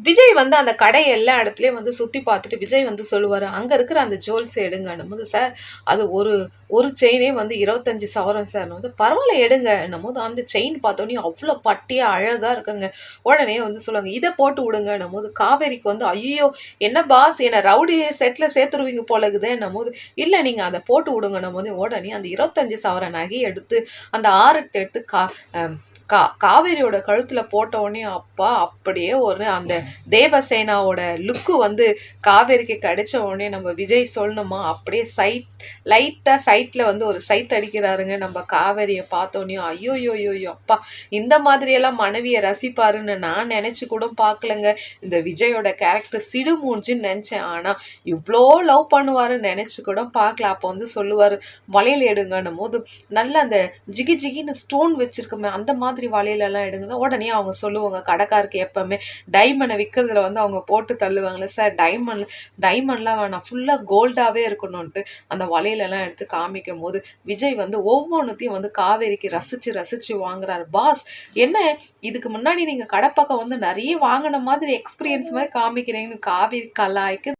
விஜய் வந்து அந்த கடை எல்லா இடத்துலையும் வந்து சுற்றி பார்த்துட்டு விஜய் வந்து சொல்லுவார் அங்கே இருக்கிற அந்த ஜுவல்ஸ் எடுங்கன்னும் போது சார் அது ஒரு ஒரு செயினே வந்து இருபத்தஞ்சி சவரம் சார் வந்து பரவாயில்ல எடுங்கன்னும் போது அந்த செயின் பார்த்தோன்னே அவ்வளோ பட்டியாக அழகாக இருக்குங்க. உடனே வந்து சொல்லுவாங்க இதை போட்டு விடுங்கன்னும் போது காவேரிக்கு வந்து ஐயோ என்ன பாஸ் என்னை ரவுடி செட்டில் சேர்த்துருவீங்க போலகுதுன்னும் போது இல்லை நீங்கள் அதை போட்டு விடுங்கன்னும் போது உடனே அந்த இருபத்தஞ்சி சவர நகையை எடுத்து அந்த ஆறு எடுத்து கா கா காவேரியோட கழுத்தில் போட்ட அப்பா அப்படியே ஒரு அந்த தேவசேனாவோட லுக்கு வந்து காவேரிக்கு கிடைச்ச உடனே நம்ம விஜய் சொல்லணுமா? அப்படியே சைட் லைட்டாக சைட்டில் வந்து ஒரு சைட் அடிக்கிறாருங்க நம்ம காவேரியை பார்த்தோன்னே. ஐயோ யோ யோ அப்பா. இந்த மாதிரியெல்லாம் மனைவியை ரசிப்பாருன்னு நான் நினச்சி கூட பார்க்கலங்க. இந்த விஜயோட கேரக்டர் சிடு மூஞ்சின்னு நினச்சேன். ஆனால் இவ்வளோ லவ் பண்ணுவாருன்னு நினச்சி கூட பார்க்கல. அப்போ வந்து சொல்லுவார் வளையல் எடுங்கன்னும் போது நல்ல அந்த ஜிகி ஜிகின்னு ஸ்டோன் வச்சுருக்கோமே அந்த மாதிரி வளையலெல்லாம் எடுங்க உடனே அவங்க சொல்லுவாங்க. கடைக்காருக்கு எப்போவுமே டைமண்டை விற்கிறதுல வந்து அவங்க போட்டு தள்ளுவாங்களே சார் டைமண்ட் டைமண்ட்லாம் வேணாம். ஃபுல்லாக கோல்டாகவே இருக்கணும்ன்ட்டு அந்த வலையிலலாம் எடுத்து காமிக்கும் போது விஜய் வந்து ஒவ்வொன்றுத்தையும் வந்து காவேரிக்கு ரசித்து ரசித்து வாங்குறாரு. பாஸ் என்ன? இதுக்கு முன்னாடி நீங்கள் கடைப்பக்கம் வந்து நிறைய வாங்கின மாதிரி எக்ஸ்பீரியன்ஸ் மாதிரி காமிக்கிறீங்கன்னு காவேரி கலாய்க்கு